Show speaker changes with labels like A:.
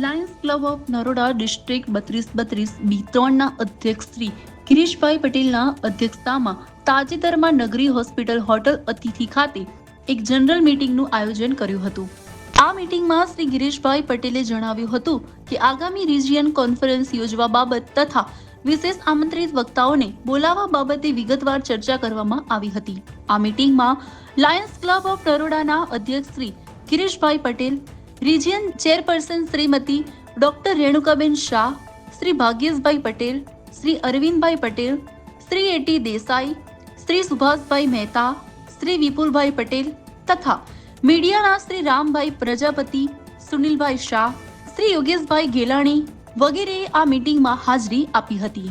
A: Lions club of Naroda district બત્રીસ બત્રીસ બી ત્રણના અધ્યક્ષ શ્રી ગિરીશભાઈ પટેલના અધ્યક્ષતામાં તાજેતરમાં નગરી હોસ્પિટલ હોટલ અતિથિ ખાતે એક જનરલ મીટિંગનું આયોજન કર્યું હતું. આ મીટિંગમાં શ્રી ગિરીશભાઈ પટેલે જણાવ્યું હતું કે આગામી રિજિયન કોન્ફરન્સ યોજવા બાબત તથા વિશેષ આમંત્રિત વક્તાઓને બોલાવવા બાબતે વિગતવાર ચર્ચા કરવામાં આવી હતી. આ મીટિંગમાં લાયન્સ ક્લબ ઓફ નરોડાના અધ્યક્ષ Shri Girishbhai Patel region chairperson Shrimati doctor Renukaben Shah, Shri Bhagyeshbhai Patel, Shri Arvindbhai Patel, Shri A T Desai, Shri Subhashbhai Mehta, Shri Vipulbhai Patel તથા મીડિયાના શ્રી રામભાઈ પ્રજાપતિ, સુનિલભાઈ શાહ, શ્રી યોગેશભાઈ ગેલાણી વગેરેએ આ મીટિંગમાં હાજરી આપી હતી.